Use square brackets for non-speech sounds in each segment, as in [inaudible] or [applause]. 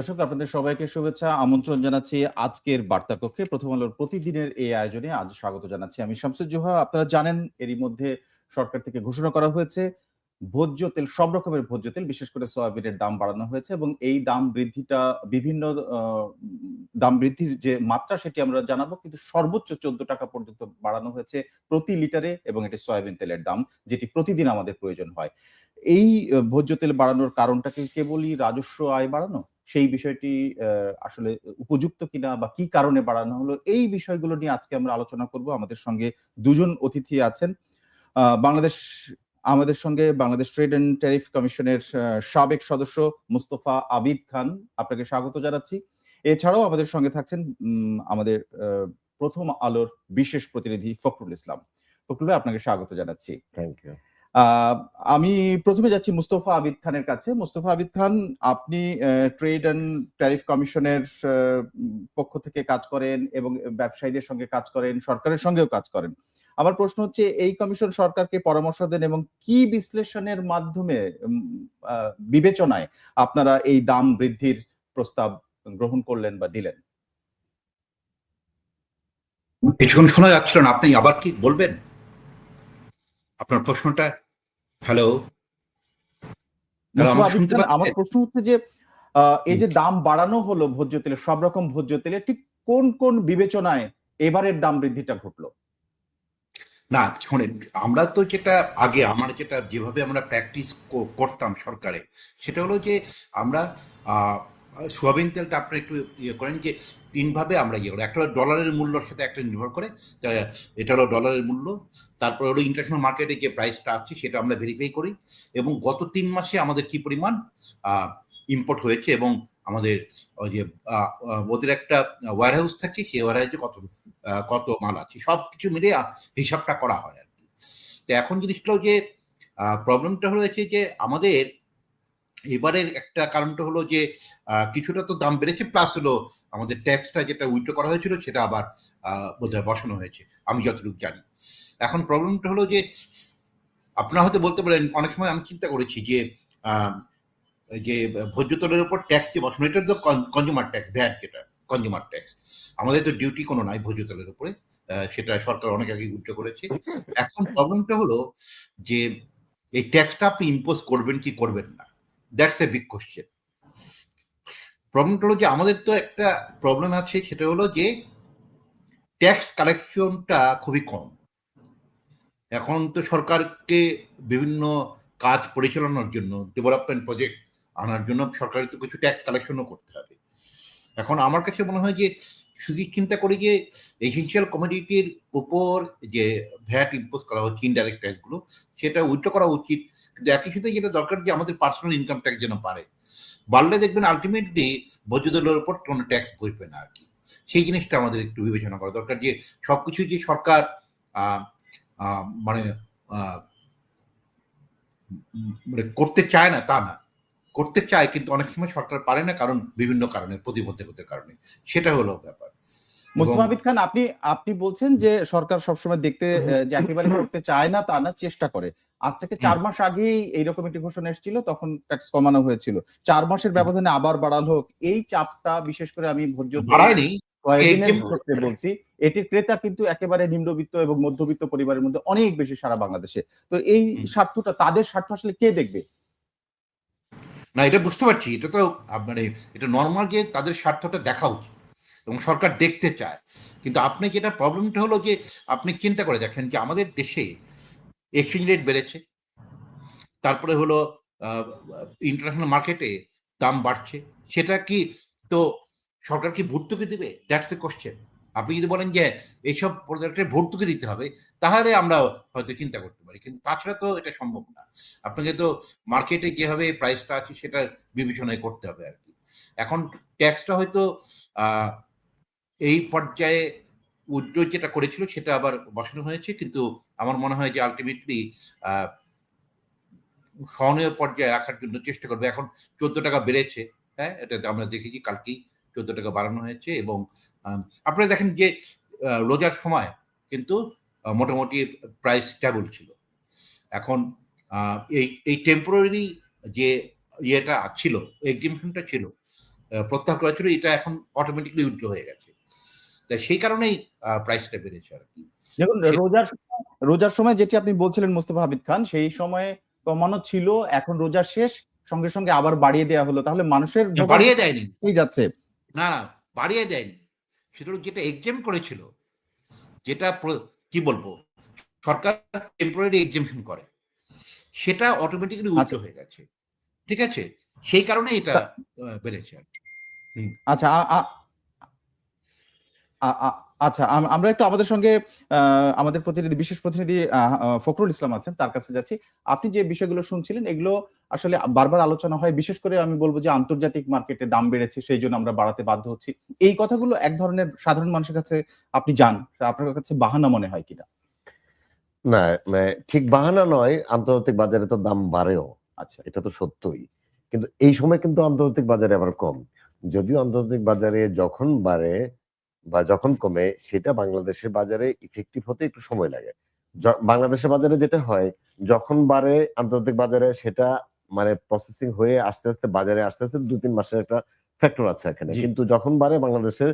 দর্শক, আপনাদের সবাইকে শুভেচ্ছা, আমন্ত্রণ জানাচ্ছি আজকের বার্তা কক্ষে প্রথম আলোর প্রতিদিনের এই আয়োজনে আজ স্বাগত জানাচ্ছি আমি শামসুজ্জোহা আপনারা জানেন, এরই মধ্যে সরকার থেকে ঘোষণা করা হয়েছে, ভোজ্য তেল, সব রকমের ভোজ্য তেল, বিশেষ করে সয়াবিনের দাম বাড়ানো হয়েছে এবং এই দাম বৃদ্ধিটা, বিভিন্ন দাম বৃদ্ধির যে মাত্রা সেটি আমরা জানাব, কিন্তু সর্বোচ্চ চোদ্দ টাকা পর্যন্ত বাড়ানো হয়েছে প্রতি লিটারে এবং এটি সয়াবিন তেলের দাম, যেটি প্রতিদিন আমাদের প্রয়োজন হয়। এই ভোজ্য তেল বাড়ানোর কারণটাকে কেবলই রাজস্ব আয় বাড়ানো? সেই বিষয়টি আসলে উপযুক্ত কিনা বা কি কারণে বাড়ানো হলো, এই বিষয়গুলো নিয়ে আজকে আমরা আলোচনা করব। আমাদের সঙ্গে দুজন অতিথি আছেন। বাংলাদেশ, আমাদের সঙ্গে বাংলাদেশ ট্রেড এন্ড ট্যারিফ কমিশনের সাবেক সদস্য মুস্তফা আবিদ খান। আপনাকে স্বাগত জানাচ্ছি। এছাড়াও আমাদের সঙ্গে থাকছেন আমাদের প্রথম আলোর বিশেষ প্রতিনিধি ফখরুল ইসলাম। ফখরুল আপনাকে স্বাগত জানাচ্ছি। থ্যাংক ইউ আমি প্রথমে যাচ্ছি মুস্তফা আবিদ খানের কাছে। মুস্তফা আবিদ খান, আপনি ট্রেড অ্যান্ড ট্যারিফ কমিশনের পক্ষ থেকে কাজ করেন এবং ব্যবসায়ীদের সঙ্গে কাজ করেন, সরকারের সঙ্গেও কাজ করেন। আমার প্রশ্ন হচ্ছে, এই কমিশন সরকারকে পরামর্শ দেন এবং কি বিশ্লেষণের মাধ্যমে বিবেচনায় আপনারা এই দাম বৃদ্ধির প্রস্তাব গ্রহণ করলেন বা দিলেন? কিছুক্ষণ শোনা যাচ্ছিল না, আপনি আবার কি বলবেন? আপনার প্রশ্নটা? হ্যালো আমার প্রশ্ন হচ্ছে যে এই যে দাম বাড়ানো হলো ভোজ্য তেলে সব রকম ভোজ্য তেলে ঠিক কোন কোন বিবেচনায় এবারের দাম বৃদ্ধিটা ঘটলো? না শোনেন আমরা তো যেটা আগে আমার যেটা যেভাবে আমরা প্র্যাকটিস করতাম সরকারে সেটা হলো যে আমরা আহ, সোয়াবিন তেলটা আপনারা একটু ইয়ে করেন যে তিনভাবে আমরা ইয়ে করি। একটা হলো ডলারের মূল্যর সাথে একটা নির্ভর করে এটা হলো ডলারের মূল্য। তারপর হলো ইন্টারন্যাশনাল মার্কেটে যে প্রাইসটা আছে, সেটা আমরা ভেরিফাই করি এবং গত তিন মাসে আমাদের কি পরিমাণ ইম্পোর্ট হয়েছে এবং আমাদের ওই যে ওদের একটা ওয়ার হাউস থাকে, সেই ওয়ার হাউসে কত কত মাল আছে সব কিছু মিলে হিসাবটা করা হয় আর কি। তো এখন জিনিসটা হলো যে প্রবলেমটা হয়েছে যে আমাদের এবারের একটা কারণটা হলো যে কিছুটা তো দাম বেড়েছে প্লাস হলো আমাদের ট্যাক্সটা যেটা উইথড্র করা হয়েছিল, সেটা আবার বোধহয় বসানো হয়েছে, আমি যতটুকু জানি। এখন প্রবলেমটা হলো যে, আপনারা হয়তো বলতে পারেন, অনেক সময় আমি চিন্তা করেছি যে যে ভোজ্য তেলের উপর ট্যাক্স যে বসানো, এটা তো কনজিউমার ট্যাক্স ভ্যাট যেটা কনজিউমার ট্যাক্স আমাদের তো ডিউটি কোনো নাই ভোজ্য তেলের উপরে সেটা সরকার অনেক আগে উচ্চ করেছে। এখন প্রবলেমটা হলো যে, এই ট্যাক্সটা আপনি ইম্পোজ করবেন কি করবেন না? দ্যাটস এ বিগ কোশ্চেন প্রবলেমটা হলো যে আমাদের তো একটা প্রবলেম আছে, সেটা হলো যে ট্যাক্স কালেকশনটা খুবই কম। এখন তো সরকারকে বিভিন্ন কাজ পরিচালনার জন্য ডেভেলপমেন্ট প্রজেক্ট আনার জন্য সরকারের তো কিছু ট্যাক্স কালেকশনও করতে হবে। এখন আমার কাছে মনে হয় যে শুধু চিন্তা করি যে এসেন্সিয়াল কমোডিটির উপর যে ভ্যাট ইম্পোজ করা হচ্ছে ইনডাইরেক্ট ট্যাক্সগুলো সেটা উচ্চ করা উচিত। কিন্তু একই সাথে যেটা দরকার যে আমাদের পার্সোনাল ইনকাম ট্যাক্স যেন পারে বাড়লে দেখবেন আলটিমেটলি বৈদ্যুতের উপর কোনো ট্যাক্স বসবে না আর কি সেই জিনিসটা আমাদের একটু বিবেচনা করা দরকার যে সবকিছু যে সরকার মানে মানে করতে চায় না তা না। করতে চায় কিন্তু অনেক সময় সরকার পারে না কারণ বিভিন্ন কারণে, প্রতিবন্ধকতার কারণে। সেটা হলো ব্যাপার। মুস্তফা আবিদ খান আপনি আপনি বলছেন যে সরকার সবসময় দেখতে যে একেবারে করতে চায় না তা না চেষ্টা করে। আজ থেকে চার মাস আগেই এইরকম একটি ঘোষণা এসেছিল তখন ট্যাক্স কমানো হয়েছিল। চার মাসের ব্যবধানে আবার বাড়ালো হোক এই চাপটা বিশেষ করে আমি ভোজ্য বাড়ায়নি। বলছি এটির ক্রেতা কিন্তু একেবারে নিম্নবিত্ত এবং মধ্যবিত্ত পরিবারের মধ্যে অনেক বেশি সারা বাংলাদেশে। তো এই স্বার্থটা তাদের স্বার্থ আসলে কে দেখবে? না এটা বুঝতে পারছি এটা তো মানে এটা নর্মাল যে তাদের স্বার্থটা দেখা উচিত। এবং সরকার দেখতে চায়। কিন্তু আপনি যেটা প্রবলেমটা হলো যে আপনি চিন্তা করে দেখেন যে আমাদের দেশে এক্সচেঞ্জ রেট বেড়েছে, তারপরে হলো ইন্টারন্যাশনাল মার্কেটে দাম বাড়ছে, সেটা কি তো সরকার কি ভর্তুকি দেবে? দ্যাটস এ কোশ্চেন আপনি যদি বলেন যে এইসব প্রোডাক্টের ভর্তুকি দিতে হবে, তাহলে আমরা হয়তো চিন্তা করতে পারি। কিন্তু তাছাড়া তো এটা সম্ভব না। আপনাকে তো মার্কেটে যেভাবে প্রাইসটা আছে সেটা বিবেচনায় করতে হবে আর কি। এখন ট্যাক্সটা হয়তো এই পর্যায়ে উজ্জ্বল যেটা করেছিল সেটা আবার বসানো হয়েছে। কিন্তু আমার মনে হয় যে আলটিমেটলি সহনীয় পর্যায়ে রাখার জন্য চেষ্টা করবে। এখন চোদ্দ টাকা বেড়েছে হ্যাঁ? এটা আমরা দেখেছি কালকেই চোদ্দ টাকা বাড়ানো হয়েছে এবং আপনারা দেখেন যে রোজার সময় কিন্তু মোটামুটি প্রাইস স্ট্যাবল ছিল। এখন এই এই টেম্পোরারি যে ইয়েটা ছিল এক্সিবিশনটা ছিল প্রত্যাহার করা ছিল, এটা এখন অটোমেটিকলি উইথড্র হয়ে গেছে। সেই কারণেই প্রাইসটা বেড়েছে আর কি। দেখুন রোজার রোজার সময় যেটি আপনি বলছিলেন মুস্তফা হাবিদ খান সেই সময়ে কমানো ছিল এখন রোজার শেষ সঙ্গে সঙ্গে আবার বাড়িয়ে দেওয়া হলো। তাহলে মানুষের বাড়িয়ে দেয়নি। যাচ্ছে। না না বাড়িয়ে দেয়নি। সেটা যেটা এক্সাম করেছিল যেটা কি বলব সরকার টেম্পোরারি এক্সামশন করে সেটা অটোমেটিক্যালি উচ্চ আচ্ছা। হয়ে গেছে। ঠিক আছে? সেই কারণে এটা বেড়েছে আর কি। আচ্ছা আচ্ছা আমরা একটু আমাদের সঙ্গে আমাদের প্রতিনিধি বিশেষ প্রতিনিধি ফখরুল ইসলাম আছেন তার কাছে যাচ্ছি। আপনি যে বিষয়গুলো শুনছিলেন এগুলো আসলে বারবার আলোচনা হয়। বিশেষ করে আমি বলব যে আন্তর্জাতিক মার্কেটে দাম বেড়েছে সেই জন্য আমরা বাড়াতে বাধ্য হচ্ছি। এই কথাগুলো এক ধরনের সাধারণ মানুষের কাছে আপনি যান আপনার কাছে বাহানা মনে হয় কিনা? না মানে ঠিক বাহানা নয় আন্তর্জাতিক বাজারে তো দাম বাড়েও। আচ্ছা। এটা তো সত্যই। কিন্তু এই সময় কিন্তু আন্তর্জাতিক বাজারে আবার কম। যদিও আন্তর্জাতিক বাজারে যখন বাড়ে বা যখন কমে সেটা বাংলাদেশের বাজারে ইফেক্টিভ হতে একটু সময় লাগে। বাংলাদেশের বাজারে যেটা হয় যখন বাড়ে আন্তর্জাতিক বাজারে সেটা মানে প্রসেসিং হয়ে আস্তে আস্তে বাজারে আস্তে আস্তে দু তিন মাসের একটা ফ্যাক্টর আছে এখানে। কিন্তু যখন বাড়ে বাংলাদেশের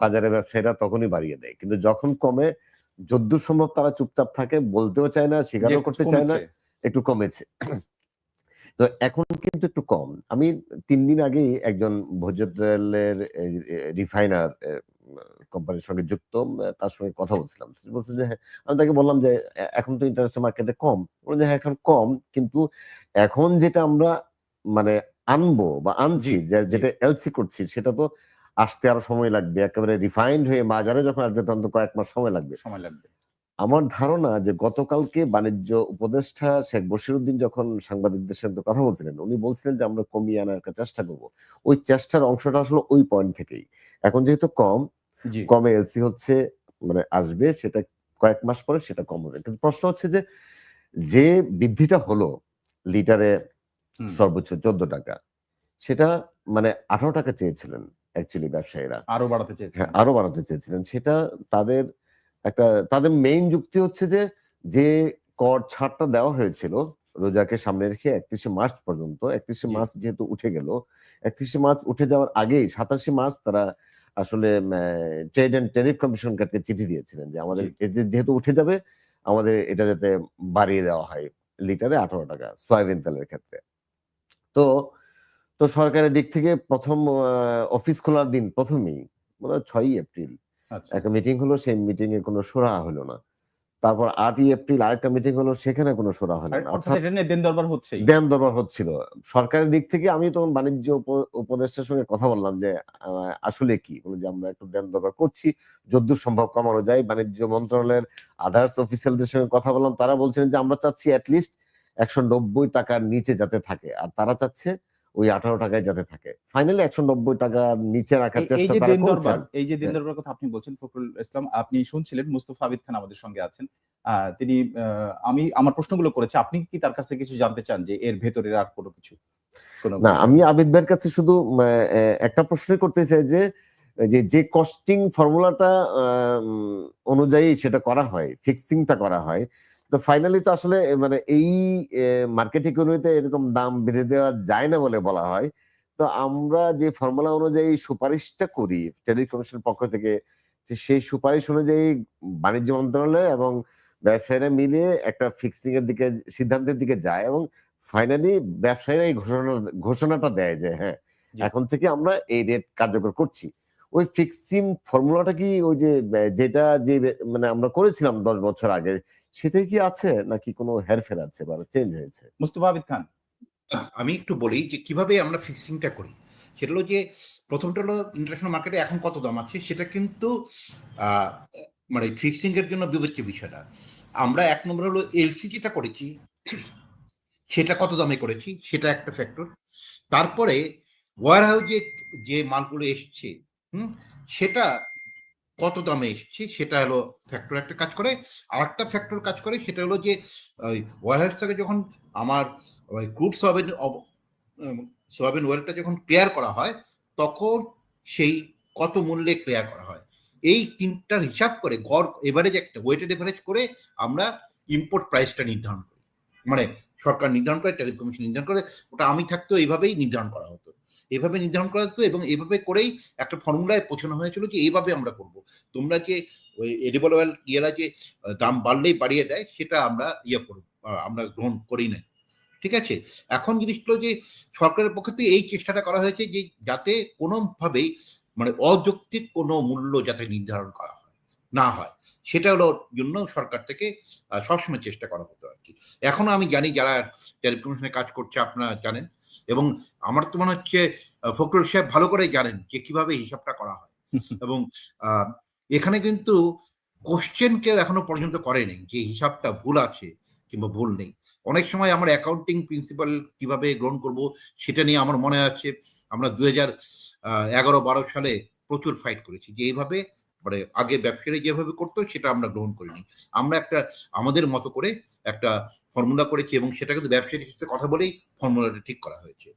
বাজারে ব্যবসায়ীরা তখনই বাড়িয়ে দেয়। কিন্তু যখন কমে যদ্দূর সম্ভব তারা চুপচাপ থাকে বলতেও চায় না স্বীকারও করতে চায় না একটু কমেছে। তো এখন কিন্তু একটু কম। আমি তিন দিন আগেই একজন ভোজ্য তেলের রিফাইনার কোম্পানির সঙ্গে যুক্ত তার সঙ্গে কথা বলছিলাম। তিনি বলছেন যে হ্যাঁ, আমি তাকে বললাম যে এখন তো ইন্টারন্যাশনাল মার্কেটে কম। বললেন যে হ্যাঁ এখন কম কিন্তু এখন যেটা আমরা মানে আনব বা আনছি। যেটা এলসি করছি সেটা তো আসতে আরও সময় লাগবে। একেবারে রিফাইন্ড হয়ে বাজারে যখন আসবে তখন তো কয়েক মাস সময় লাগবে। সময় লাগবে। আমার ধারণা যে গতকালকে বাণিজ্য উপদেষ্টা শেখ বশিরউদ্দিন যখন সাংবাদিকদের সাথে কথা বলছিলেন উনি বলছিলেন যে আমরা কমিয়ে আনার একটা চেষ্টা করব। ওই চেষ্টার অংশটা আসলে ওই পয়েন্ট থেকেই। এখন যেহেতু কম কমে এলসি হচ্ছে মানে আসবে সেটা কয়েক মাস পরে সেটা কম হবে। কিন্তু প্রশ্ন হচ্ছে যে যে বৃদ্ধিটা হলো লিটারে সর্বোচ্চ চোদ্দ টাকা সেটা মানে আঠারো টাকা চেয়েছিলেন অ্যাকচুয়ালি ব্যবসায়ীরা। আরও বাড়াতে চেয়েছেন হ্যাঁ আরও বাড়াতে চেয়েছিলেন। সেটা তাদের একটা তাদের মেইন যুক্তি হচ্ছে যে যে কর ছাড়টা দেওয়া হয়েছিল রোজাকে সামনে রেখে একত্রিশে মার্চ পর্যন্ত একত্রিশে। মার্চ যেহেতু উঠে গেল একত্রিশে মার্চ উঠে যাওয়ার আগেই সাতাশে মার্চ তারা আসলে ট্রেড অ্যান্ড টেরিফ কমিশনকে চিঠি দিয়েছিলেন যে আমাদের যেহেতু উঠে যাবে আমাদের এটা যাতে বাড়িয়ে দেওয়া হয় লিটারে আঠারো টাকা সয়াবিন তেলের ক্ষেত্রে। তো তো সরকারের দিক থেকে প্রথম অফিস খোলার দিন প্রথমেই মানে ছয়ই এপ্রিল আচ্ছা। একটা মিটিং হলো সেই মিটিং এ কোনো সুরা হলো না। তারপর আটই এপ্রিল আরেকটা মিটিং হলো সেখানে কোনো সুরা হলো না। অর্থাৎ অর্থাৎ এটা নিয়ে দেন দরবার হচ্ছেই। দেন দরবার হচ্ছিল। সরকারের দিক থেকে আমি তখন বাণিজ্য উপ- উপদেষ্টার সঙ্গে কথা বললাম যে আসলে কি? বলে যে আমরা একটু দেন দরবার করছি যদ্দূর সম্ভব কমানো যায়। বাণিজ্য মন্ত্রণালয়ের আদার্স অফিসিয়ালদের সঙ্গে কথা বললাম তারা বলছেন যে আমরা চাচ্ছি অ্যাটলিস্ট একশো নব্বই টাকার নিচে যাতে থাকে। আর তারা চাচ্ছে ওই আঠারো টাকায় যাতে থাকে। ফাইনালি একশো নব্বই টাকার নিচে রাখার চেষ্টা তারা করছেন। এই যে দিন হ্যাঁ। দরবার কথা আপনি বলছেন ফখরুল ইসলাম আপনি শুনছিলেন মুস্তফা আবিদ খান আমাদের সঙ্গে আছেন। তিনি আমি আমার প্রশ্নগুলো করেছি আপনি কি তার কাছে কিছু জানতে চান যে এর ভেতরের আর কোনো কিছু? না আমি আবিদ ভাইয়ের কাছে শুধু একটা প্রশ্ন করতে চাই যে যে যে কস্টিং ফর্মুলাটা অনুযায়ী সেটা করা হয় ফিক্সিংটা করা হয় তো ফাইনালি তো আসলে মানে এই মার্কেট ইকোনমিতে এরকম দাম বেঁধে দেওয়া যায় না বলে বলা হয়। তো আমরা যে ফর্মুলা অনুযায়ী সুপারিশটা করি টেলি কমিশনের পক্ষ থেকে সেই সুপারিশ অনুযায়ী বাণিজ্য মন্ত্রণালয় এবং ব্যবসায়ীরা মিলে একটা ফিক্সিং এর দিকে সিদ্ধান্তের দিকে যায় এবং ফাইনালি ব্যবসায়ীরা এই ঘোষণা ঘোষণাটা দেয় যে হ্যাঁ এখন থেকে আমরা এই রেট কার্যকর করছি। ওই ফিক্সিং ফর্মুলাটা কি ওই যে যেটা যে মানে আমরা করেছিলাম দশ বছর আগে সেটাই কি আছে নাকি কোনো হেরফের আছে বা চেঞ্জ হয়েছে? মুস্তফা আবিদ খান। আমি একটু বলি যে কীভাবে আমরা ফিক্সিংটা করি? সেটা হলো যে প্রথমটা হলো ইন্টারন্যাশনাল মার্কেটে এখন কত দাম আছে? সেটা কিন্তু মানে ফিক্সিং এর জন্য বিবেচ্য বিষয়টা। আমরা এক নম্বর হলো এলসি যেটা করেছি। সেটা কত দামে করেছি? সেটা একটা ফ্যাক্টর তারপরে ওয়ার হাউসে যে মালগুলো এসছে হুম সেটা কত দামে এসছে সেটা হলো ফ্যাক্টর একটা কাজ করে। আর একটা ফ্যাক্টর কাজ করে সেটা হলো যে, ওই ওয়ার হাউস থেকে যখন আমার ওই ক্রুড সোয়াবিন সোয়াবিন ওয়েলটা যখন ক্লিয়ার করা হয়, তখন সেই কত মূল্যে ক্লিয়ার করা হয়। এই তিনটার হিসাব করে গড় এভারেজ একটা ওয়েটেড এভারেজ করে আমরা ইম্পোর্ট প্রাইসটা নির্ধারণ মানে সরকার নির্ধারণ করে ট্যারিফ কমিশন নির্ধারণ করে, ওটা আমি থাকতেও এইভাবেই নির্ধারণ করা হতো। এইভাবে নির্ধারণ করা হতো এবং এইভাবে করেই একটা ফর্মুলায় পৌঁছানো হয়েছিল যে এইভাবে আমরা করব। তোমরা যে ওই এডিবল অয়েল ইয়েরা যে দাম বাড়লেই বাড়িয়ে দেয়, সেটা আমরা ইয়ে করব আমরা গ্রহণ করি না ঠিক আছে? এখন জিনিসগুলো যে সরকারের পক্ষ থেকে এই চেষ্টাটা করা হয়েছে যে যাতে কোনোভাবেই মানে অযৌক্তিক কোনো মূল্য যাতে নির্ধারণ করা না হয়। সেটা হলো জন্য সরকার থেকে সবসময় চেষ্টা করা হতো আর কি। এখনও আমি জানি যারা ট্যারিফ কমিশনে কাজ করছে আপনারা জানেন। এবং আমার তো মনে হচ্ছে ফখরুল সাহেব ভালো করে জানেন যে কীভাবে হিসাবটা করা হয়। [laughs] এবং এখানে কিন্তু কোশ্চেন কেউ এখনও পর্যন্ত করেনি যে হিসাবটা ভুল আছে কিংবা ভুল নেই। অনেক সময় আমার অ্যাকাউন্টিং প্রিন্সিপাল কীভাবে গ্রহণ করব সেটা নিয়ে আমার মনে আছে। আমরা দু হাজার এগারো বারো সালে প্রচুর ফাইট করেছি যে এইভাবে মানে আগে ব্যবসায়ী যেভাবে করতো সেটা আমরা গ্রহণ করিনি। আমরা একটা আমাদের মতো করে একটা ফর্মুলা করেছি এবং সেটা কিন্তু ব্যবসায়ীর সাথে কথা বলেই ফর্মুলাটা ঠিক করা হয়েছে।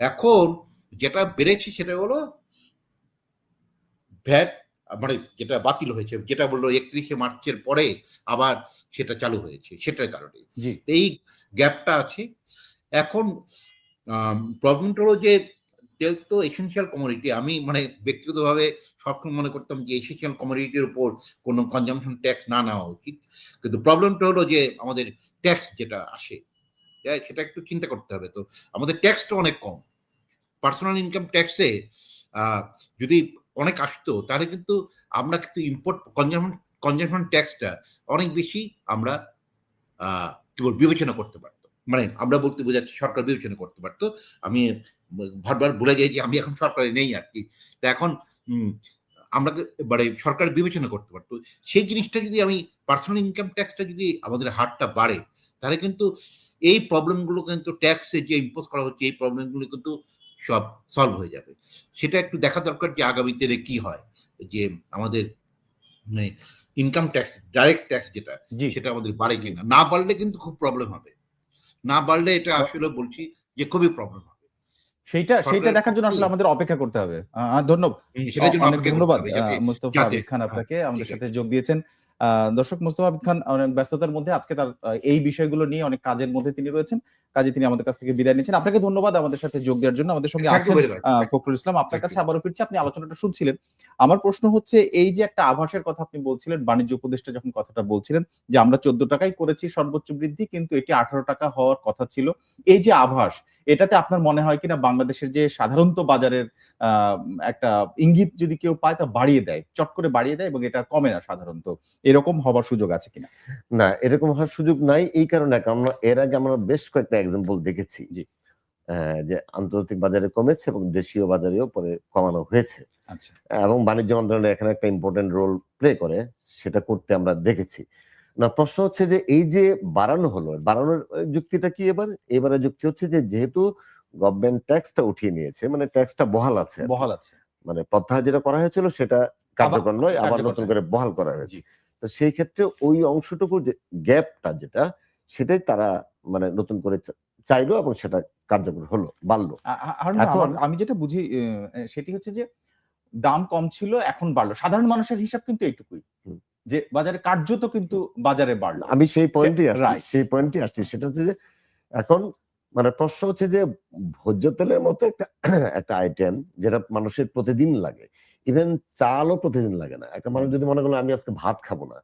এখন যেটা বেড়েছে সেটা হলো ভ্যাট মানে যেটা বাতিল হয়েছে যেটা বলল একত্রিশে মার্চের পরে আবার সেটা চালু হয়েছে সেটার কারণে। এই গ্যাপটা আছে। এখন প্রবলেমটা হলো যে তেল তো এসেন্সিয়াল কমোডিটি আমি মানে ব্যক্তিগতভাবে সবসময় মনে করতাম যে এসেন্সিয়াল কমোডিটির উপর কোনো কনজামশন ট্যাক্স না নেওয়া উচিত। কিন্তু প্রবলেমটা হলো যে আমাদের ট্যাক্স যেটা আসে হ্যাঁ, সেটা একটু চিন্তা করতে হবে। তো আমাদের ট্যাক্সটা অনেক কম। পার্সোনাল ইনকাম ট্যাক্সে যদি অনেক আসতো তাহলে কিন্তু আমরা কিন্তু ইম্পোর্ট কনজামশন কনজামশন ট্যাক্সটা অনেক বেশি আমরা কি বিবেচনা করতে পারতো মানে আমরা বলতে বোঝাচ্ছি সরকার বিবেচনা করতে পারতো। আমি বারবার ভুলে যাই যে আমি এখন সরকারে নেই আর কি। তা এখন আমরা মানে সরকার বিবেচনা করতে পারতো। সেই জিনিসটা যদি আমি পার্সোনাল ইনকাম ট্যাক্সটা যদি আমাদের হারটা বাড়ে তাহলে কিন্তু এই প্রবলেমগুলো কিন্তু ট্যাক্সে যে ইম্পোজ করা হচ্ছে এই প্রবলেমগুলো কিন্তু সব সলভ হয়ে যাবে। সেটা একটু দেখা দরকার যে আগামী দিনে কি হয়। যে আমাদের ইনকাম ট্যাক্স ডাইরেক্ট ট্যাক্স যেটা সেটা আমাদের বাড়ে কিনা। না বাড়লে কিন্তু খুব প্রবলেম হবে। না বাড়লে এটা আসলে বলছি যে খুবই প্রবলেম হবে। সেইটা সেইটা দেখার জন্য আসলে আমাদের অপেক্ষা করতে হবে। ধন্যবাদ। ধন্যবাদ মুস্তফা খান হ্যাঁ, আপনাকে আমাদের সাথে যোগ দিয়েছেন। দর্শক মোস্তফা আবিদ খান অনেক ব্যস্ততার মধ্যে আজকে তার এই বিষয়গুলো নিয়ে অনেক কাজের মধ্যে তিনি রয়েছেন। কাজে তিনি আমাদের কাছ থেকে বিদায় নিচ্ছেন। আপনাকে ধন্যবাদ আমাদের সাথে যোগ দেওয়ার জন্য। আমাদের সঙ্গে আছেন ফখরুল ইসলাম। আপনার কাছে আবারও ফিরছি। আপনি আলোচনাটা শুনছিলেন। আমার প্রশ্ন হচ্ছে এই যে একটা আভাসের কথা আপনি বলছিলেন বাণিজ্য উপদেষ্টা যখন কথাটা বলছিলেন যে আমরা চোদ্দ টাকাই করেছি সর্বোচ্চ বৃদ্ধি কিন্তু এটি আঠারো টাকা হওয়ার কথা ছিল। এই যে আভাস এটাতে আপনার মনে হয় কিনা বাংলাদেশের যে সাধারণত বাজারের আহ, একটা ইঙ্গিত যদি কেউ পায় তা বাড়িয়ে দেয় চট করে বাড়িয়ে দেয় এবং এটা কমে না সাধারণত। এরকম হবার সুযোগ আছে কিনা? না এরকম হওয়ার সুযোগ নাই এই কারণে কারণ এর আগে আমরা বেশ কয়েকটা এক্সাম্পল দেখেছি। জি। যে আন্তর্জাতিক বাজারে কমেছে এবং দেশীয় বাজারেও পরে কমানো হয়েছে। আচ্ছা। এবং বাণিজ্য মন্ত্রণালয় এখানে একটা ইম্পর্টেন্ট রোল প্লে করে সেটা করতে আমরা দেখেছি। না প্রশ্ন হচ্ছে যে এই যে বাড়ানো হলো বাড়ানোর যুক্তিটা কি এবার? এবারে যুক্তি হচ্ছে যে যেহেতু গভর্নমেন্ট ট্যাক্সটা উঠিয়ে নিয়েছে মানে ট্যাক্সটা বহাল আছে বহাল আছে। মানে প্রত্যাহার যেটা করা হয়েছিল সেটা কার্যকর নয় আবার নতুন করে বহাল করা হয়েছে। তো সেই ক্ষেত্রে ওই অংশটুকু যে গ্যাপটা যেটা সেটাই তারা মানে নতুন করে চাইলো এবং সেটা কার্যকর হলো বাড়লো। আমি যেটা বুঝি সেটি হচ্ছে যে দাম কম ছিল এখন বাড়লো। সাধারণ মানুষের হিসাব কিন্তু এইটুকুই যে বাজারে কার্যত কিন্তু বাজারে বাড়লো। আমি সেই পয়েন্টে আসছি. সেই পয়েন্টে আসছি সেটা হচ্ছে যে এখন মানে প্রশ্ন হচ্ছে যে ভোজ্য তেলের মতো একটা একটা আইটেম যেটা মানুষের প্রতিদিন লাগে ইভেন চালও প্রতিদিন লাগে না। একটা মানুষ যদি মনে করল আমি আজকে ভাত খাব না।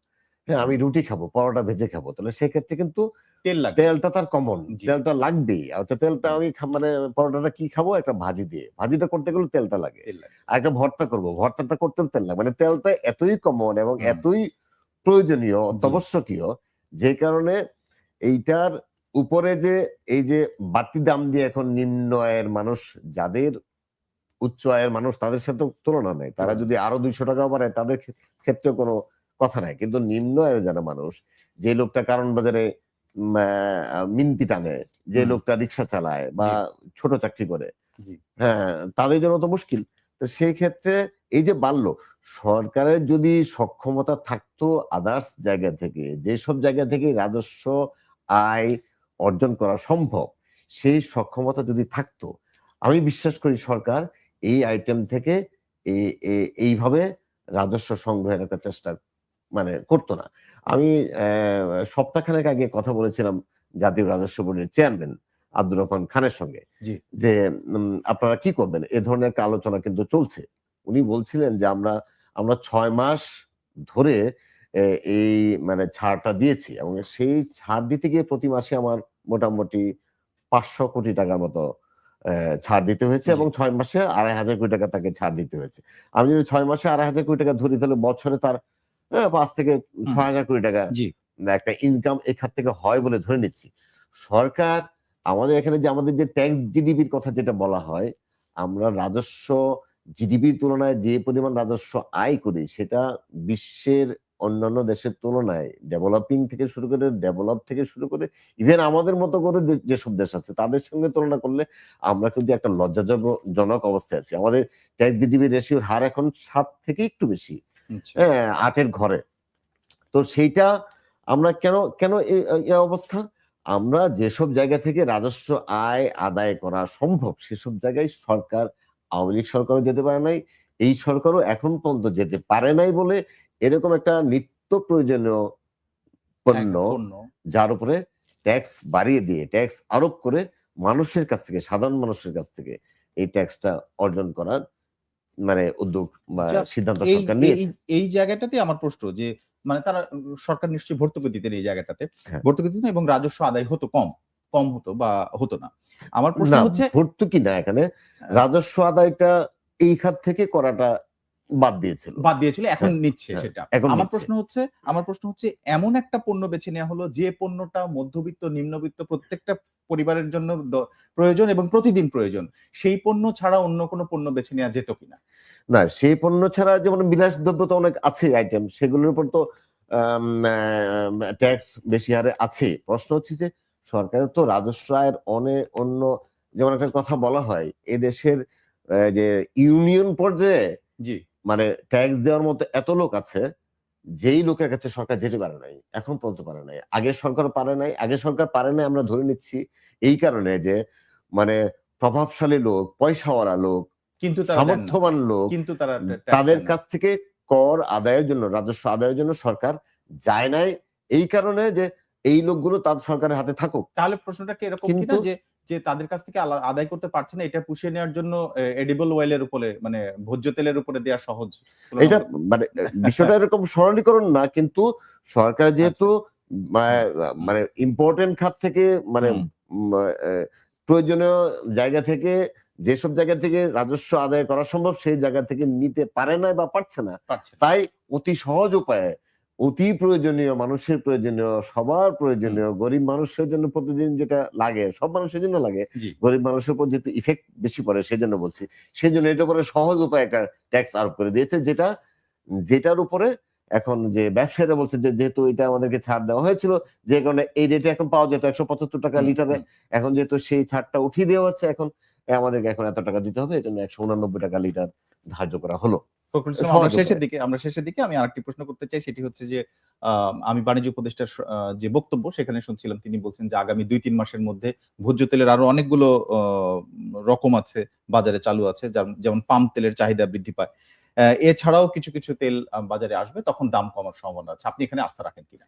হ্যাঁ আমি রুটি খাব পরোটা ভেজে খাব তাহলে সেক্ষেত্রে কিন্তু তেল লাগে তেলটা তার কমন তেলটা লাগবেই। আচ্ছা তেলটা আমি মানে পরোটাটা কি খাব? একটা ভাজি দিয়ে। ভাজিটা করতে গেলে তেলটা লাগে। আর একটা ভর্তা করব। ভর্তাটা করতে তেল লাগে। মানে তেলটা এতই কমন এবং এতই প্রয়োজনীয় অত্যাবশ্যকীয় যে কারণে এইটার উপরে যে এই যে বাড়তি দাম দিয়ে এখন নিম্ন আয়ের মানুষ যাদের উচ্চ আয়ের মানুষ তাদের সাথে তুলনা নেই। তারা যদি আরও দুইশো টাকা বাড়ায় তাদের ক্ষেত্রে কোনো কথা নাই। কিন্তু নিম্ন আয়ের যারা মানুষ যে লোকটা কারণ বাজারে মিনতি টানে যে লোকটা রিক্সা চালায় বা ছোট চাকরি করে। হ্যাঁ তাদের জন্য তো মুশকিল। তো সেই ক্ষেত্রে এই যে বাড়লো সরকারের যদি সক্ষমতা থাকতো আদার্স জায়গা থেকে যেসব জায়গা থেকে রাজস্ব আয় অর্জন করা সম্ভব সেই সক্ষমতা যদি থাকতো আমি বিশ্বাস করি সরকার এই আইটেম থেকে এই- এই- এইভাবে রাজস্ব সংগ্রহের একটা চেষ্টা মানে করতো না। আমি সপ্তাহখানেক আগে কথা বলেছিলাম জাতীয় রাজস্ব বোর্ডের চেয়ারম্যান আব্দুর রহমান খানের সঙ্গে যে আপনারা কি করবেন? এ ধরনের একটা আলোচনা কিন্তু চলছে। উনি বলছিলেন যে আমরা আমরা ছয় মাস ধরে এই মানে ছাড়টা দিয়েছি এবং সেই ছাড় দিতে গিয়ে প্রতি মাসে আমার মোটামুটি পাঁচশো কোটি টাকার মতো ছাড় দিতে হয়েছে এবং ছয় মাসে আড়াই হাজার কোটি টাকা তাকে ছাড় দিতে হয়েছে। আমি যদি ছয় মাসে আড়াই হাজার কোটি টাকা ধরি তাহলে বছরে তার পাঁচ থেকে ছয় হাজার কোটি টাকা একটা ইনকাম এখান থেকে হয় বলে ধরে নিচ্ছি। সরকার আমাদের এখানে যে আমাদের যে ট্যাক্স জিডিপির কথা যেটা বলা হয় আমরা রাজস্ব জিডিপির তুলনায় যে পরিমাণ রাজস্ব আয় করি সেটা বিশ্বের অন্যান্য দেশের তুলনায় ডেভেলপিং থেকে শুরু করে ডেভেলপ থেকে শুরু করে ইভেন আমাদের মতো করে যেসব দেশ আছে তাদের সঙ্গে তুলনা করলে আমরা কিন্তু একটা লজ্জাজনক অবস্থায় আছি। আমাদের ট্যাক্স জিডিপি রেশিওর হার এখন সাত থেকে একটু বেশি। আচ্ছা। হ্যাঁ আটের ঘরে। তো সেইটা আমরা কেন কেন এই- এই অবস্থা? আমরা যেসব জায়গা থেকে রাজস্ব আয় আদায় করা সম্ভব সেসব জায়গায় সরকার আওয়ামী লীগ সরকারও যেতে পারে নাই। এই সরকারও এখন পর্যন্ত যেতে পারে নাই বলে এরকম একটা নিত্য প্রয়োজনীয় পণ্য যার উপরে ট্যাক্স বাড়িয়ে দিয়ে ট্যাক্স আরোপ করে মানুষের কাছ থেকে সাধারণ মানুষের কাছ থেকে এই ট্যাক্সটা অর্জন করার মানে উদ্যোগ বা সিদ্ধান্ত সরকার নিয়েছে। এই জায়গাটাতে আমার প্রশ্ন যে মানে তারা সরকার নিশ্চয়ই ভর্তুকি দিতেন এই জায়গাটাতে। হ্যাঁ। ভর্তুকি দিতেন এবং রাজস্ব আদায় হতো কম কম হতো বা হতো না। আমার প্রশ্ন হচ্ছে ভর্তুকি না এখানে রাজস্ব আদায়টা এই খাত থেকে করাটা বাদ দিয়েছিল। বাদ দিয়েছিল এখন হ্যাঁ, নিচ্ছে হ্যাঁ, সেটা। এখন আমার প্রশ্ন হচ্ছে আমার প্রশ্ন হচ্ছে এমন একটা পণ্য বেছে নেওয়া হলো যে পণ্যটা মধ্যবিত্ত নিম্নবিত্ত প্রত্যেকটা পরিবারের জন্য প্রয়োজন এবং প্রতিদিন প্রয়োজন সেই পণ্য ছাড়া অন্য কোনো পণ্য বেছে নেওয়া যেত কিনা? না সেই পণ্য ছাড়া যেমন বিলাসদ্রব্য তো অনেক আছে আইটেম সেগুলোর উপর তো ট্যাক্স বেশি হারে আছে। প্রশ্ন হচ্ছে যে সরকারের তো রাজস্ব আয়ের অনেক অন্য যেমন একটা কথা বলা হয় এদেশের যে ইউনিয়ন পর্যায়ে জি। মানে ট্যাক্স দেওয়ার মতো এত লোক আছে যেই লোকের কাছে সরকার যেতে পারে নাই এখন পর্যন্ত পারে নাই। আগে সরকার পারে নাই আগে সরকার পারে নাই আমরা ধরে নিচ্ছি এই কারণে যে মানে প্রভাবশালী লোক পয়সাওয়ালা লোক কিন্তু সামর্থ্যবান লোক কিন্তু তারা তাদের কাছ থেকে কর আদায়ের জন্য রাজস্ব আদায়ের জন্য সরকার যায় নাই। এই কারণে যে এই লোকগুলো তার সরকারের হাতে থাকুক। তাহলে প্রশ্নটা কি এরকম কিনা যে যে তাদের কাছ থেকে আদায় করতে পারছে না এটা পুষিয়ে নেওয়ার জন্য এডিবল ওয়েলের উপরে মানে ভোজ্য তেলের উপরে দেওয়া সহজ। এটা [laughs] মানে বিষয়টা এরকম সরলীকরণ না কিন্তু সরকার যেহেতু মা- মানে ইম্পর্টেন্ট খাত থেকে মানে প্রয়োজনীয় জায়গা থেকে যেসব জায়গা থেকে রাজস্ব আদায় করা সম্ভব সেই জায়গা থেকে নিতে পারে না বা পারছে না। তাই অতি সহজ উপায়ে অতি প্রয়োজনীয় মানুষের প্রয়োজনীয় সবার প্রয়োজনীয় গরিব মানুষের জন্য প্রতিদিন যেটা লাগে সব মানুষের জন্য লাগে গরিব মানুষের উপর যেহেতু ইফেক্ট বেশি পড়ে সেই জন্য বলছি। সেই জন্য এটা করে সহজ উপায় একটা ট্যাক্স আরোপ করে দিয়েছে যেটা যেটার উপরে এখন যে ব্যবসায়ীরা বলছে যে যেহেতু এটা আমাদেরকে ছাড় দেওয়া হয়েছিল যে কারণে এই রেটে এখন পাওয়া যেত একশো পঁচাত্তর টাকা লিটারে এখন যেহেতু সেই ছাড়টা উঠিয়ে দেওয়া হচ্ছে এখন আমাদেরকে এখন এত টাকা দিতে হবে জন্য একশো উনানব্বই টাকা লিটার ধার্য করা হলো। ফখরুল ইসলাম, আমরা শেষের দিকে আমরা শেষের দিকে আমি আরেকটি প্রশ্ন করতে চাই সেটি হচ্ছে যে আহ, আমি বাণিজ্য উপদেষ্টার যে বক্তব্য সেখানে শুনছিলাম তিনি বলছেন যে আগামী দুই তিন মাসের মধ্যে ভোজ্য তেলের আরও অনেকগুলো আহ, রকম আছে বাজারে চালু আছে যেমন পাম তেলের চাহিদা বৃদ্ধি পায়। আহ, এছাড়াও কিছু কিছু তেল বাজারে আসবে তখন দাম কমার সম্ভাবনা আছে। আপনি এখানে আস্থা রাখেন কিনা?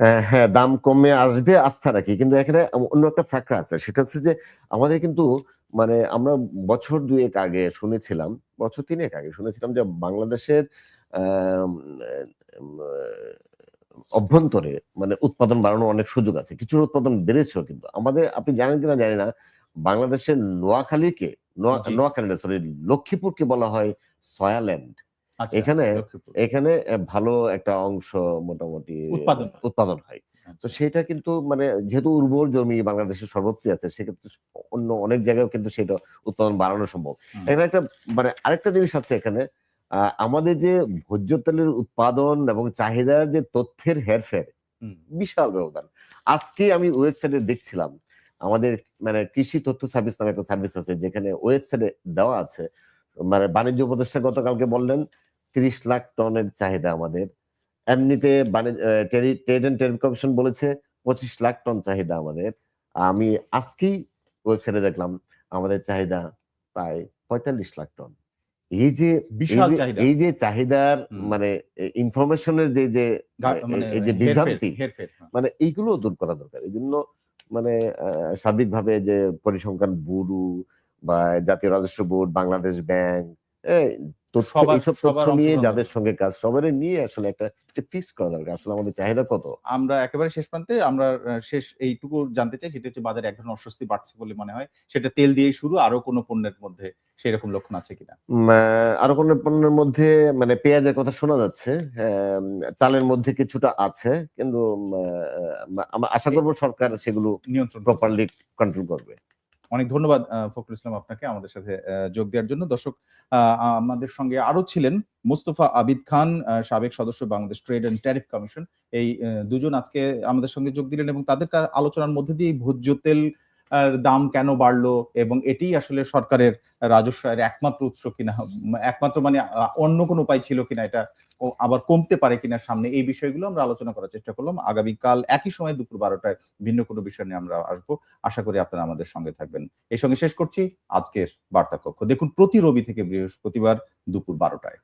আহ, হ্যাঁ দাম কমে আসবে আস্থা রাখি। কিন্তু এখানে অন্য একটা ফ্যাক্টর আছে সেটা হচ্ছে যে আমাদের কিন্তু মানে আমরা বছর দুয়েক আগে শুনেছিলাম বছর তিনেক আগে শুনেছিলাম যে বাংলাদেশের অভ্যন্তরে মানে উৎপাদন বাড়ানোর অনেক সুযোগ আছে। কিছু উৎপাদন বেড়েছেও কিন্তু। আমাদের আপনি জানেন কিনা জানি না বাংলাদেশের নোয়াখালীকে নোয়াখালী সরি লক্ষ্মীপুরকে বলা হয় সয়াল্যান্ড। আচ্ছা এখানে এখানে ভালো একটা অংশ মোটামুটি উৎপাদন উৎপাদন হয়। তো। সেটা কিন্তু মানে যেহেতু উর্বর জমি বাংলাদেশের সর্বত্রই আছে সেক্ষেত্রে অন্য অনেক জায়গায় কিন্তু সেটা উৎপাদন বাড়ানো সম্ভব। এখানে একটা মানে আরেকটা জিনিস আছে এখানে আমাদের যে ভোজ্য তেলের উৎপাদন এবং চাহিদার যে তথ্যের হেরফের বিশাল ব্যবধান। আজকে আমি ওয়েবসাইটে দেখছিলাম আমাদের মানে কৃষি তথ্য সার্ভিস নামে একটা সার্ভিস আছে যেখানে ওয়েবসাইটে দেওয়া আছে মানে বাণিজ্য উপদেষ্টা গতকালকে বললেন তিরিশ লাখ টনের চাহিদা আমাদের এমনিতে ট্রেড এন্ড ট্রেড কমিশন বলেছে পঁচিশ লাখ টন চাহিদা আমাদের আমি আজকেই ওয়েবসাইটে দেখলাম আমাদের চাহিদা প্রায় পঁয়তাল্লিশ লাখ টন এই যে এই যে- চাহিদার। মানে ইনফরমেশনের যে যে মানে এই যে হেরফের, বিভ্রান্তি হ্যাঁ। মানে এইগুলো দূর করা দরকার এই জন্য মানে সার্বিকভাবে যে পরিসংখ্যান ব্যুরো বা জাতীয় রাজস্ব বোর্ড বাংলাদেশ ব্যাংক তথ্য সবার- এইসব তথ্য নিয়ে যাদের সঙ্গে কাজ সবারই নিয়ে আসলে একটা ফিক্স করা দরকার। আসলে আমাদের চাহিদা কত? আমরা একেবারে শেষ প্রান্তে আমরা শেষ এইটুকু জানতে চাই সেটা হচ্ছে বাজারে এক ধরনের অস্বস্তি বাড়ছে বলে মনে হয়। সেটা তেল শুরু আরও কোনো পণ্যের মধ্যে সেই রকম লক্ষণ আছে কিনা? আরও কোন পণ্যের মধ্যে মানে পেঁয়াজের কথা শোনা যাচ্ছে চালের মধ্যে কিছুটা আছে কিন্তু আশা করব সরকার সেগুলো নিয়ন্ত্রণ প্রপারলি কন্ট্রোল করবে। অনেক ধন্যবাদ ফখরুল ইসলাম আপনাকে আমাদের সাথে যোগ দেওয়ার জন্য। দর্শক আমাদের সঙ্গে আরও ছিলেন মুস্তফা আবিদ খান সাবেক সদস্য Bangladesh trade and tariff commission. এই দুজন আজকে আমাদের সঙ্গে যোগ দিলেন এবং তাদের আলোচনার মধ্যে দিয়ে ভোজ্য তেল দাম কেন বাড়লো এবং এটি আসলে সরকারের রাজস্ব আয়ের একমাত্র উৎস কিনা, একমাত্র মানে অন্য কোনো উপায় ছিল কিনা এটা আবার কমতে পারে কিনা সামনে এই বিষয়গুলো আমরা আলোচনা করার চেষ্টা করলাম। আগামীকাল একই সময় দুপুর বারোটায় ভিন্ন কোনো বিষয় নিয়ে আমরা আসব। আশা করি আপনারা আমাদের সঙ্গে থাকবেন। এই সঙ্গে শেষ করছি আজকের বার্তা কক্ষ দেখুন, প্রতি রবি থেকে বৃহস্পতিবার দুপুর বারোটায়।